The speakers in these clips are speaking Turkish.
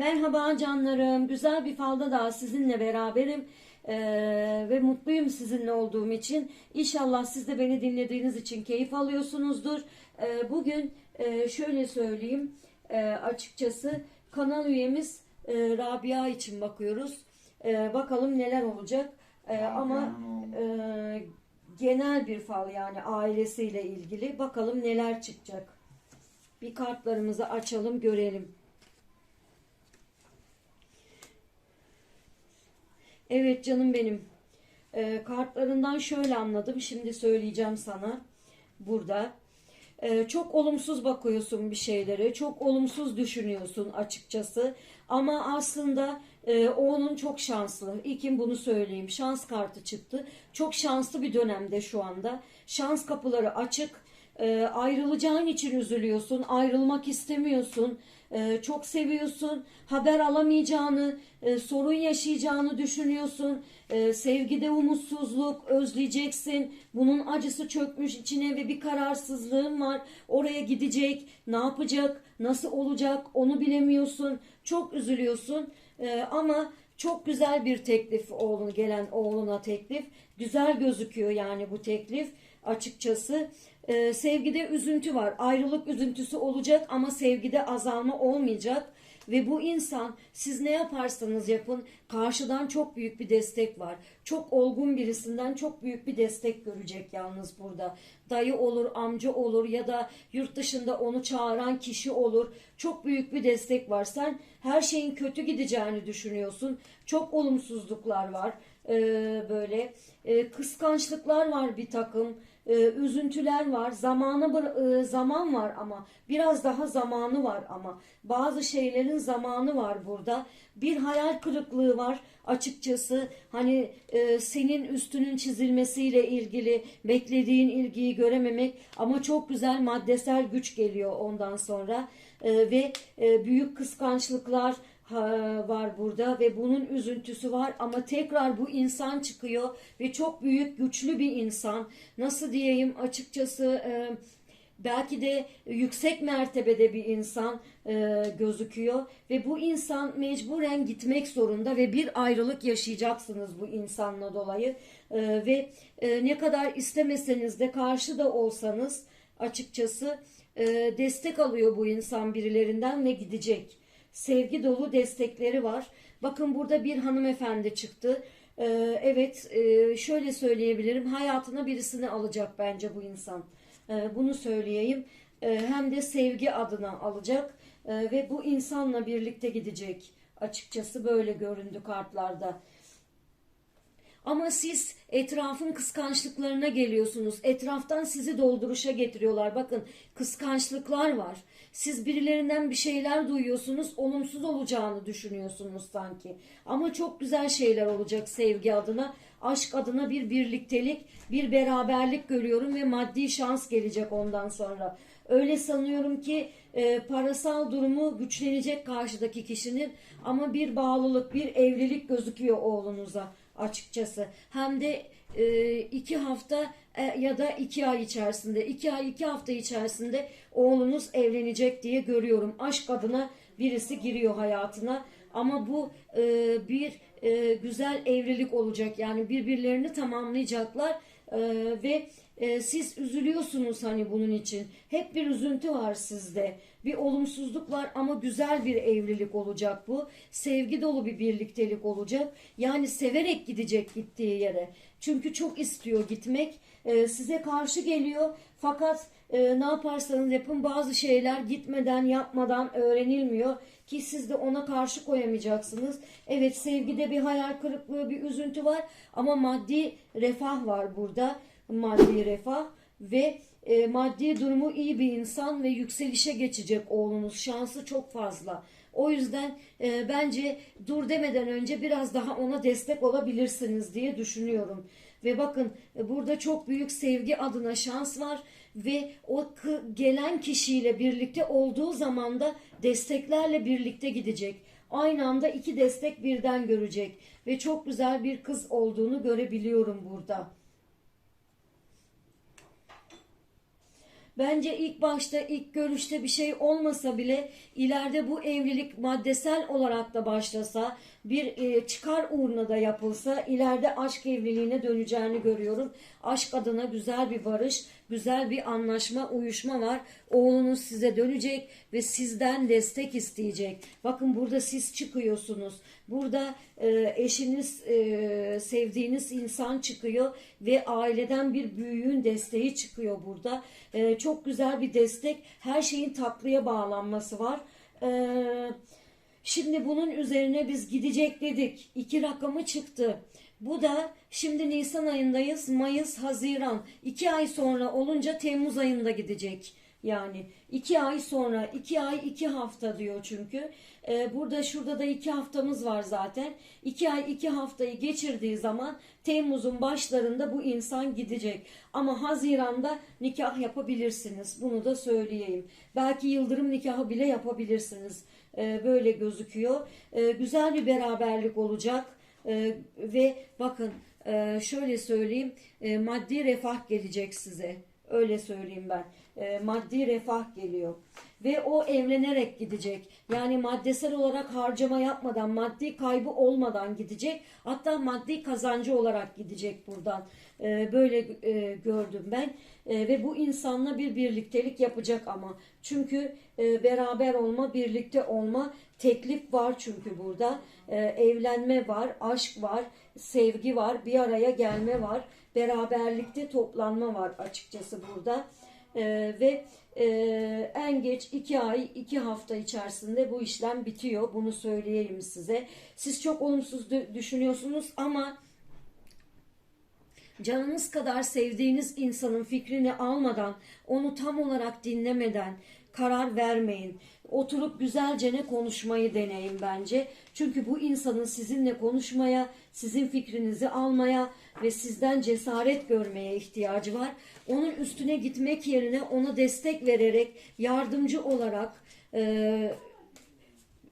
Merhaba canlarım. Güzel bir falda daha sizinle beraberim. Ee, ve mutluyum sizinle olduğum için. İnşallah siz de beni dinlediğiniz için keyif alıyorsunuzdur. Ee, bugün e, şöyle söyleyeyim. Ee, açıkçası kanal üyemiz e, Rabia için bakıyoruz. Ee, bakalım neler olacak. Ee, ama e, genel bir fal yani ailesiyle ilgili. Bakalım neler çıkacak. Bir kartlarımızı açalım görelim. Evet canım benim. Ee, kartlarından şöyle anladım. Şimdi söyleyeceğim sana burada. Ee, çok olumsuz bakıyorsun bir şeylere. Çok olumsuz düşünüyorsun açıkçası. Ama aslında e, oğlun çok şanslı. İlkin bunu söyleyeyim. Şans kartı çıktı. Çok şanslı bir dönemde şu anda. Şans kapıları açık. E, ayrılacağın için üzülüyorsun. Ayrılmak istemiyorsun. E, çok seviyorsun. Haber alamayacağını, e, sorun yaşayacağını düşünüyorsun. E, sevgide umutsuzluk, özleyeceksin. Bunun acısı çökmüş içine ve bir kararsızlığın var. Oraya gidecek, ne yapacak, nasıl olacak onu bilemiyorsun. Çok üzülüyorsun. Ama çok güzel bir teklif oğlun gelen oğluna teklif. Güzel gözüküyor yani bu teklif açıkçası. Ee, sevgide üzüntü var. Ayrılık üzüntüsü olacak ama sevgide azalma olmayacak. Ve bu insan siz ne yaparsanız yapın karşıdan çok büyük bir destek var. Çok olgun birisinden çok büyük bir destek görecek yalnız burada. Dayı olur, amca olur ya da yurt dışında onu çağıran kişi olur. Çok büyük bir destek var. Sen her şeyin kötü gideceğini düşünüyorsun. Çok olumsuzluklar var. Ee, böyle e, kıskançlıklar var bir takım e, üzüntüler var zamanı bır- e, zaman var ama biraz daha zamanı var ama. Bazı şeylerin zamanı var burada. Bir hayal kırıklığı var açıkçası. Hani e, senin üstünün çizilmesiyle ilgili beklediğin ilgiyi görememek ama çok güzel maddesel güç geliyor ondan sonra. E, ve e, büyük kıskançlıklar var burada ve bunun üzüntüsü var ama tekrar bu insan çıkıyor ve çok büyük güçlü bir insan. Nasıl diyeyim? Açıkçası e, belki de yüksek mertebede bir insan e, gözüküyor ve bu insan mecburen gitmek zorunda ve bir ayrılık yaşayacaksınız bu insanla dolayı. E, ve ne kadar istemeseniz de karşıda olsanız açıkçası destek alıyor bu insan birilerinden ve gidecek sevgi dolu destekleri var. Bakın burada bir hanımefendi çıktı. Ee, evet e, şöyle söyleyebilirim hayatına birisini alacak bence bu insan. Ee, bunu söyleyeyim. Ee, hem de sevgi adına alacak ve bu insanla birlikte gidecek. Açıkçası böyle göründü kartlarda. Ama siz etrafın kıskançlıklarına geliyorsunuz. Etraftan sizi dolduruşa getiriyorlar. Bakın kıskançlıklar var. Siz birilerinden bir şeyler duyuyorsunuz. Olumsuz olacağını düşünüyorsunuz sanki. Ama çok güzel şeyler olacak sevgi adına. Aşk adına bir birliktelik, bir beraberlik görüyorum ve maddi şans gelecek ondan sonra. Öyle sanıyorum ki e, parasal durumu güçlenecek karşıdaki kişinin ama bir bağlılık, bir evlilik gözüküyor oğlunuza açıkçası. Hem de e, iki hafta e, ya da iki ay içerisinde, iki ay iki hafta içerisinde oğlunuz evlenecek diye görüyorum. Aşk adına birisi giriyor hayatına. Ama bu e, bir e, güzel evlilik olacak. Yani birbirlerini tamamlayacaklar e, ve e, siz üzülüyorsunuz hani bunun için. Hep bir üzüntü var sizde. Bir olumsuzluk var ama güzel bir evlilik olacak bu. Sevgi dolu bir birliktelik olacak. Yani severek gidecek gittiği yere. Çünkü çok istiyor gitmek. E, size karşı geliyor. Fakat e, ne yaparsanız yapın bazı şeyler gitmeden yapmadan öğrenilmiyor ki siz de ona karşı koyamayacaksınız. Evet sevgide bir hayal kırıklığı, bir üzüntü var ama maddi refah var burada. Maddi refah ve e, maddi durumu iyi bir insan ve yükselişe geçecek oğlunuz. Şansı çok fazla. O yüzden e, bence dur demeden önce biraz daha ona destek olabilirsiniz diye düşünüyorum. Ve bakın e, burada çok büyük sevgi adına şans var ve o gelen kişiyle birlikte olduğu zaman da desteklerle birlikte gidecek. Aynı anda iki destek birden görecek ve çok güzel bir kız olduğunu görebiliyorum burada. Bence ilk başta ilk görüşte bir şey olmasa bile ileride bu evlilik maddesel olarak da başlasa bir e, çıkar uğruna da yapılsa ileride aşk evliliğine döneceğini görüyorum. Aşk adına güzel bir barış, güzel bir anlaşma, uyuşma var. Oğlunuz size dönecek ve sizden destek isteyecek. Bakın burada siz çıkıyorsunuz. Burada e, eşiniz, e, sevdiğiniz insan çıkıyor ve aileden bir büyüğün desteği çıkıyor burada. Çok güzel bir destek. Her şeyin tatlıya bağlanması var. Eee Şimdi bunun üzerine biz gidecek dedik. İki rakamı çıktı. Bu da şimdi Nisan ayındayız. Mayıs, Haziran. iki ay sonra olunca Temmuz ayında gidecek. Yani iki ay sonra, iki ay iki hafta diyor çünkü. Ee, burada şurada da iki haftamız var zaten. İki ay iki haftayı geçirdiği zaman Temmuz'un başlarında bu insan gidecek. Ama Haziran'da nikah yapabilirsiniz. Bunu da söyleyeyim. Belki yıldırım nikahı bile yapabilirsiniz. Ee, böyle gözüküyor. Ee, güzel bir beraberlik olacak. Ee, ve bakın e, şöyle söyleyeyim e, maddi refah gelecek size. Öyle söyleyeyim ben. E, maddi refah geliyor. Ve o evlenerek gidecek. Yani maddesel olarak harcama yapmadan, maddi kaybı olmadan gidecek. Hatta maddi kazancı olarak gidecek buradan. E, böyle e, gördüm ben. Ve bu insanla bir birliktelik yapacak ama. Çünkü beraber olma, birlikte olma teklif var çünkü burada. Evlenme var, aşk var, sevgi var, bir araya gelme var. Beraberlikte toplanma var açıkçası burada. Ee, ve e, en geç iki ay, iki hafta içerisinde bu işlem bitiyor. Bunu söyleyeyim size. Siz çok olumsuz dü- düşünüyorsunuz ama canınız kadar sevdiğiniz insanın fikrini almadan, onu tam olarak dinlemeden karar vermeyin. Oturup güzelce ne konuşmayı deneyin bence. Çünkü bu insanın sizinle konuşmaya, sizin fikrinizi almaya ve sizden cesaret görmeye ihtiyacı var. Onun üstüne gitmek yerine ona destek vererek, yardımcı olarak, e,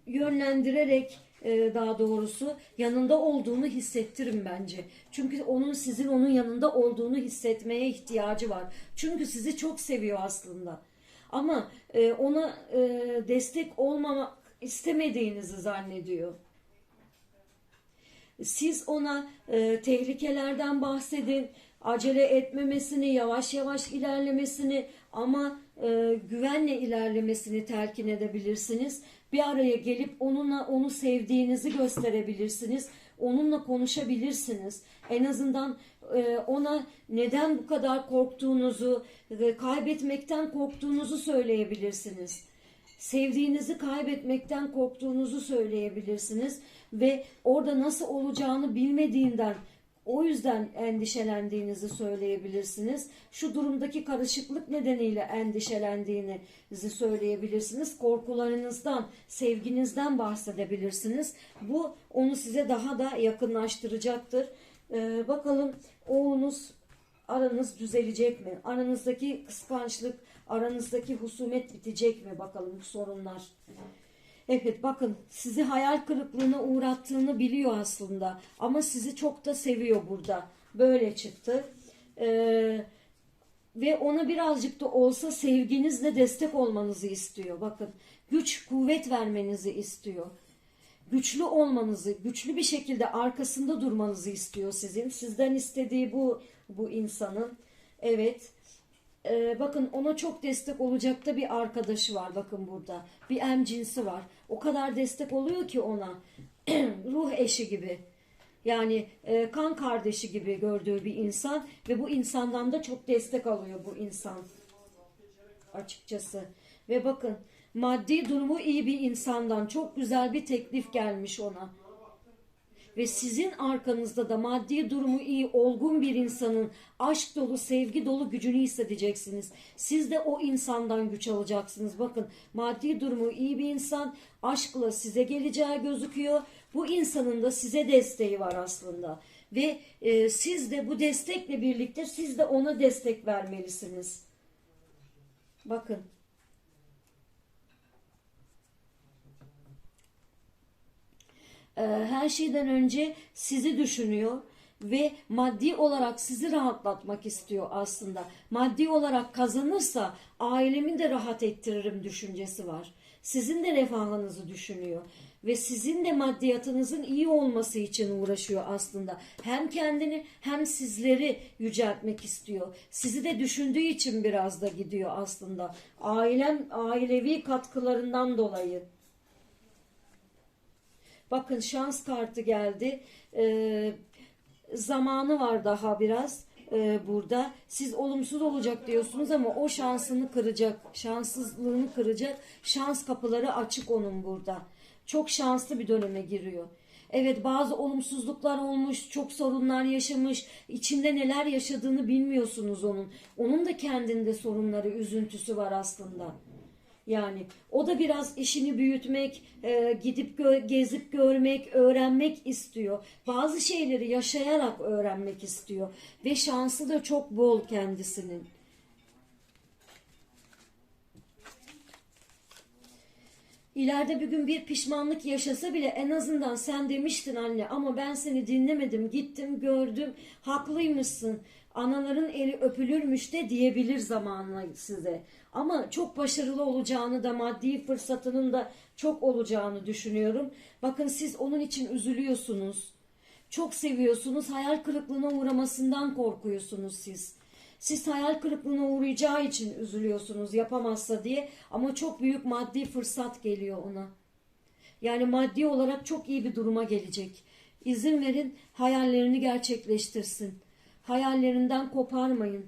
yönlendirerek e, daha doğrusu yanında olduğunu hissettirin bence. Çünkü onun sizin onun yanında olduğunu hissetmeye ihtiyacı var. Çünkü sizi çok seviyor aslında. Ama e, ona e, destek olmamak istemediğinizi zannediyor. Siz ona e, tehlikelerden bahsedin, acele etmemesini, yavaş yavaş ilerlemesini ama e, güvenle ilerlemesini telkin edebilirsiniz. Bir araya gelip onunla onu sevdiğinizi gösterebilirsiniz. Onunla konuşabilirsiniz. En azından e, ona neden bu kadar korktuğunuzu, e, kaybetmekten korktuğunuzu söyleyebilirsiniz sevdiğinizi kaybetmekten korktuğunuzu söyleyebilirsiniz ve orada nasıl olacağını bilmediğinden o yüzden endişelendiğinizi söyleyebilirsiniz. Şu durumdaki karışıklık nedeniyle endişelendiğinizi söyleyebilirsiniz. Korkularınızdan, sevginizden bahsedebilirsiniz. Bu onu size daha da yakınlaştıracaktır. Ee, bakalım oğlunuz aranız düzelecek mi? Aranızdaki kıskançlık, aranızdaki husumet bitecek mi bakalım bu sorunlar? Evet bakın sizi hayal kırıklığına uğrattığını biliyor aslında ama sizi çok da seviyor burada. Böyle çıktı. Ee, ve ona birazcık da olsa sevginizle destek olmanızı istiyor. Bakın güç, kuvvet vermenizi istiyor. Güçlü olmanızı, güçlü bir şekilde arkasında durmanızı istiyor sizin. Sizden istediği bu bu insanın. Evet. Ee, bakın ona çok destek olacak da bir arkadaşı var bakın burada. Bir em cinsi var. O kadar destek oluyor ki ona. Ruh eşi gibi. Yani e, kan kardeşi gibi gördüğü bir insan ve bu insandan da çok destek alıyor bu insan. Açıkçası. Ve bakın maddi durumu iyi bir insandan çok güzel bir teklif gelmiş ona ve sizin arkanızda da maddi durumu iyi, olgun bir insanın aşk dolu, sevgi dolu gücünü hissedeceksiniz. Siz de o insandan güç alacaksınız. Bakın maddi durumu iyi bir insan aşkla size geleceği gözüküyor. Bu insanın da size desteği var aslında. Ve e, siz de bu destekle birlikte siz de ona destek vermelisiniz. Bakın. Ee, her şeyden önce sizi düşünüyor ve maddi olarak sizi rahatlatmak istiyor aslında. Maddi olarak kazanırsa ailemi de rahat ettiririm düşüncesi var. Sizin de refahınızı düşünüyor ve sizin de maddiyatınızın iyi olması için uğraşıyor aslında. Hem kendini hem sizleri yüceltmek istiyor. Sizi de düşündüğü için biraz da gidiyor aslında. Ailem ailevi katkılarından dolayı. Bakın şans kartı geldi. Ee, zamanı var daha biraz e, burada. Siz olumsuz olacak diyorsunuz ama o şansını kıracak. Şanssızlığını kıracak. Şans kapıları açık onun burada. Çok şanslı bir döneme giriyor. Evet bazı olumsuzluklar olmuş, çok sorunlar yaşamış, içinde neler yaşadığını bilmiyorsunuz onun. Onun da kendinde sorunları, üzüntüsü var aslında. Yani o da biraz işini büyütmek, e, gidip gö- gezip görmek, öğrenmek istiyor. Bazı şeyleri yaşayarak öğrenmek istiyor ve şansı da çok bol kendisinin. İleride bir gün bir pişmanlık yaşasa bile en azından sen demiştin anne ama ben seni dinlemedim, gittim, gördüm, haklıymışsın. Anaların eli öpülürmüş de diyebilir zamanla size. Ama çok başarılı olacağını da maddi fırsatının da çok olacağını düşünüyorum. Bakın siz onun için üzülüyorsunuz. Çok seviyorsunuz. Hayal kırıklığına uğramasından korkuyorsunuz siz. Siz hayal kırıklığına uğrayacağı için üzülüyorsunuz yapamazsa diye ama çok büyük maddi fırsat geliyor ona. Yani maddi olarak çok iyi bir duruma gelecek. İzin verin hayallerini gerçekleştirsin. Hayallerinden koparmayın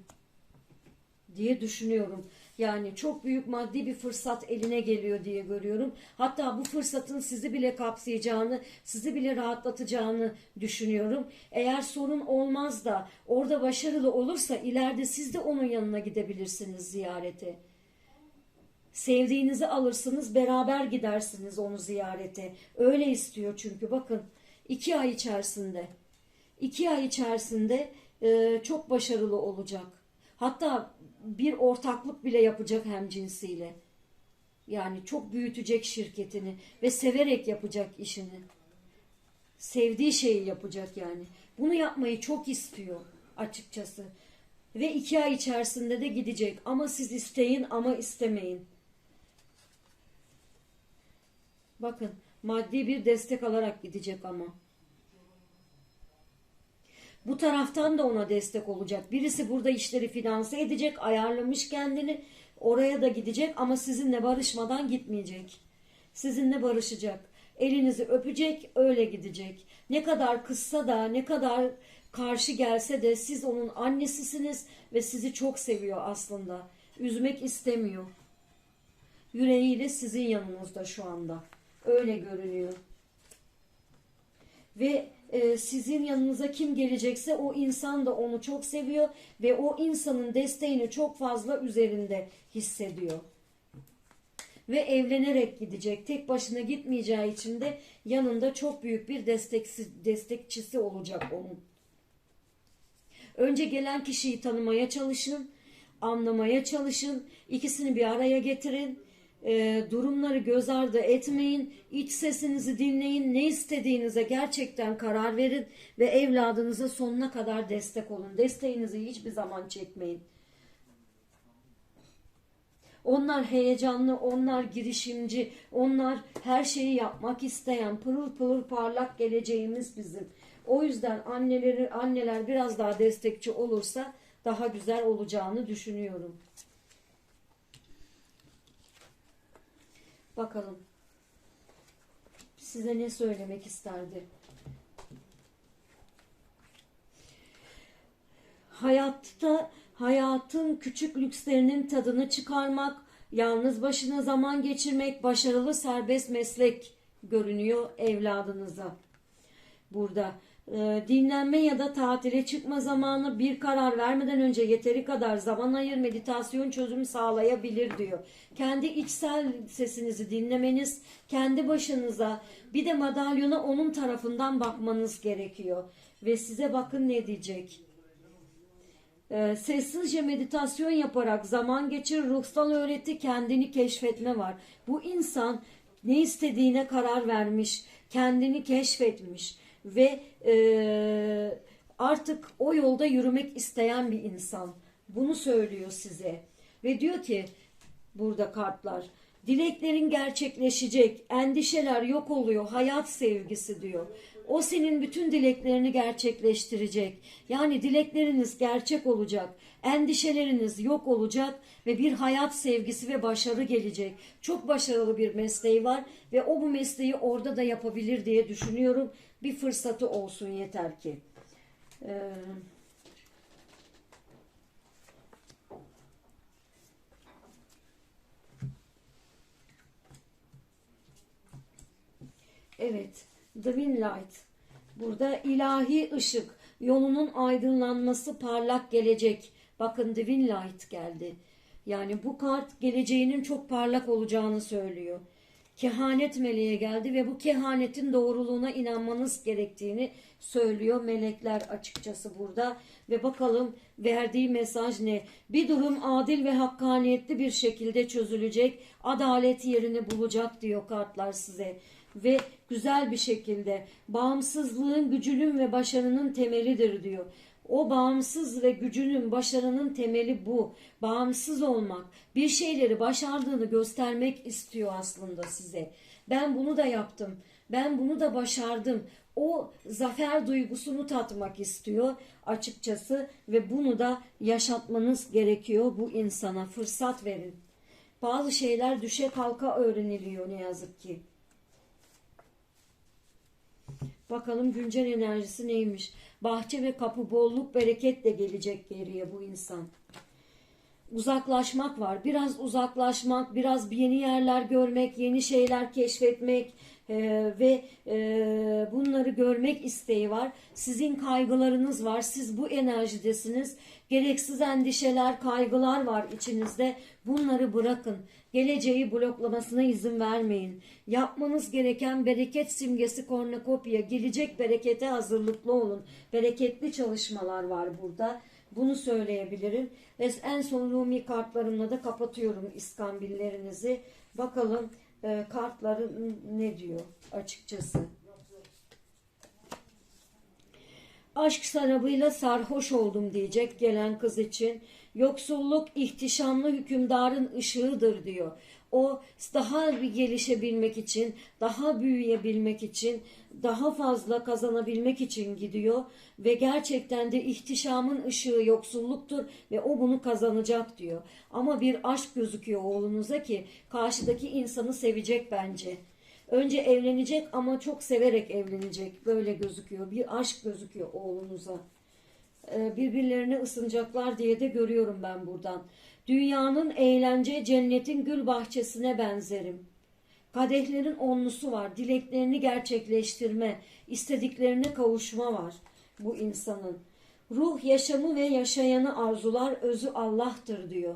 diye düşünüyorum. Yani çok büyük maddi bir fırsat eline geliyor diye görüyorum. Hatta bu fırsatın sizi bile kapsayacağını, sizi bile rahatlatacağını düşünüyorum. Eğer sorun olmaz da orada başarılı olursa ileride siz de onun yanına gidebilirsiniz ziyarete. Sevdiğinizi alırsınız, beraber gidersiniz onu ziyarete. Öyle istiyor çünkü bakın iki ay içerisinde. iki ay içerisinde e, çok başarılı olacak. Hatta bir ortaklık bile yapacak hem cinsiyle. Yani çok büyütecek şirketini ve severek yapacak işini. Sevdiği şeyi yapacak yani. Bunu yapmayı çok istiyor açıkçası. Ve iki ay içerisinde de gidecek. Ama siz isteyin ama istemeyin. Bakın maddi bir destek alarak gidecek ama. Bu taraftan da ona destek olacak. Birisi burada işleri finanse edecek, ayarlamış kendini. Oraya da gidecek ama sizinle barışmadan gitmeyecek. Sizinle barışacak. Elinizi öpecek, öyle gidecek. Ne kadar kızsa da, ne kadar karşı gelse de siz onun annesisiniz ve sizi çok seviyor aslında. Üzmek istemiyor. Yüreğiyle sizin yanınızda şu anda. Öyle görünüyor. Ve e, sizin yanınıza kim gelecekse o insan da onu çok seviyor ve o insanın desteğini çok fazla üzerinde hissediyor. Ve evlenerek gidecek. Tek başına gitmeyeceği için de yanında çok büyük bir desteksi, destekçisi olacak onun. Önce gelen kişiyi tanımaya çalışın, anlamaya çalışın, ikisini bir araya getirin e, durumları göz ardı etmeyin. İç sesinizi dinleyin. Ne istediğinize gerçekten karar verin ve evladınıza sonuna kadar destek olun. Desteğinizi hiçbir zaman çekmeyin. Onlar heyecanlı, onlar girişimci, onlar her şeyi yapmak isteyen, pırıl pırıl parlak geleceğimiz bizim. O yüzden anneleri anneler biraz daha destekçi olursa daha güzel olacağını düşünüyorum. Bakalım. Size ne söylemek isterdi? Hayatta hayatın küçük lükslerinin tadını çıkarmak, yalnız başına zaman geçirmek, başarılı serbest meslek görünüyor evladınıza. Burada e, dinlenme ya da tatile çıkma zamanı bir karar vermeden önce yeteri kadar zaman ayır meditasyon çözümü sağlayabilir diyor. Kendi içsel sesinizi dinlemeniz, kendi başınıza bir de madalyona onun tarafından bakmanız gerekiyor. Ve size bakın ne diyecek. Ee, sessizce meditasyon yaparak zaman geçir, ruhsal öğreti, kendini keşfetme var. Bu insan ne istediğine karar vermiş, kendini keşfetmiş ve e, Artık o yolda yürümek isteyen bir insan. Bunu söylüyor size. Ve diyor ki burada kartlar. Dileklerin gerçekleşecek, endişeler yok oluyor, hayat sevgisi diyor. O senin bütün dileklerini gerçekleştirecek. Yani dilekleriniz gerçek olacak, endişeleriniz yok olacak ve bir hayat sevgisi ve başarı gelecek. Çok başarılı bir mesleği var ve o bu mesleği orada da yapabilir diye düşünüyorum. Bir fırsatı olsun yeter ki. Ee, Evet, Divine Light. Burada ilahi ışık, yolunun aydınlanması, parlak gelecek. Bakın Divine Light geldi. Yani bu kart geleceğinin çok parlak olacağını söylüyor. Kehanet meleğe geldi ve bu kehanetin doğruluğuna inanmanız gerektiğini söylüyor melekler açıkçası burada. Ve bakalım verdiği mesaj ne? Bir durum adil ve hakkaniyetli bir şekilde çözülecek. Adalet yerini bulacak diyor kartlar size ve güzel bir şekilde bağımsızlığın gücünün ve başarının temelidir diyor. O bağımsız ve gücünün başarının temeli bu. Bağımsız olmak, bir şeyleri başardığını göstermek istiyor aslında size. Ben bunu da yaptım. Ben bunu da başardım. O zafer duygusunu tatmak istiyor açıkçası ve bunu da yaşatmanız gerekiyor bu insana. Fırsat verin. Bazı şeyler düşe kalka öğreniliyor ne yazık ki. Bakalım güncel enerjisi neymiş? Bahçe ve kapı bolluk bereketle gelecek geriye bu insan. Uzaklaşmak var. Biraz uzaklaşmak, biraz yeni yerler görmek, yeni şeyler keşfetmek e, ve e, bunları görmek isteği var. Sizin kaygılarınız var. Siz bu enerjidesiniz. Gereksiz endişeler, kaygılar var içinizde. Bunları bırakın. Geleceği bloklamasına izin vermeyin. Yapmanız gereken bereket simgesi kornokopya. Gelecek berekete hazırlıklı olun. Bereketli çalışmalar var burada. Bunu söyleyebilirim. Ve en son Rumi kartlarımla da kapatıyorum iskambillerinizi. Bakalım e, kartları ne diyor açıkçası. Aşk sarabıyla sarhoş oldum diyecek gelen kız için. Yoksulluk ihtişamlı hükümdarın ışığıdır diyor. O daha bir gelişebilmek için, daha büyüyebilmek için, daha fazla kazanabilmek için gidiyor ve gerçekten de ihtişamın ışığı yoksulluktur ve o bunu kazanacak diyor. Ama bir aşk gözüküyor oğlunuza ki karşıdaki insanı sevecek bence. Önce evlenecek ama çok severek evlenecek. Böyle gözüküyor. Bir aşk gözüküyor oğlunuza. Ee, birbirlerine ısınacaklar diye de görüyorum ben buradan. Dünyanın eğlence, cennetin gül bahçesine benzerim. Kadehlerin onlusu var. Dileklerini gerçekleştirme, istediklerine kavuşma var bu insanın. Ruh yaşamı ve yaşayanı arzular, özü Allah'tır diyor.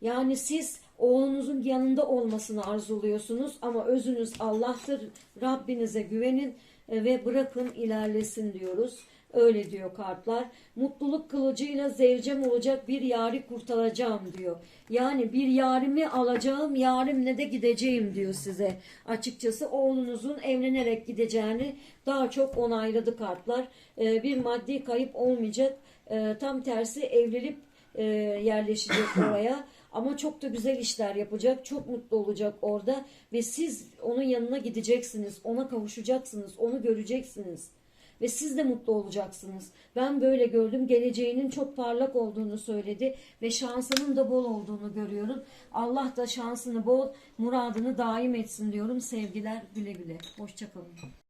Yani siz oğlunuzun yanında olmasını arzuluyorsunuz ama özünüz Allah'tır. Rabbinize güvenin e, ve bırakın ilerlesin diyoruz. Öyle diyor kartlar. Mutluluk kılıcıyla zevcem olacak bir yari kurtaracağım diyor. Yani bir yarimi alacağım, yarimle de gideceğim diyor size. Açıkçası oğlunuzun evlenerek gideceğini daha çok onayladı kartlar. Ee, bir maddi kayıp olmayacak. Ee, tam tersi evlenip e, yerleşecek oraya. Ama çok da güzel işler yapacak. Çok mutlu olacak orada. Ve siz onun yanına gideceksiniz. Ona kavuşacaksınız. Onu göreceksiniz ve siz de mutlu olacaksınız. Ben böyle gördüm. Geleceğinin çok parlak olduğunu söyledi ve şansının da bol olduğunu görüyorum. Allah da şansını bol, muradını daim etsin diyorum. Sevgiler güle güle. Hoşçakalın.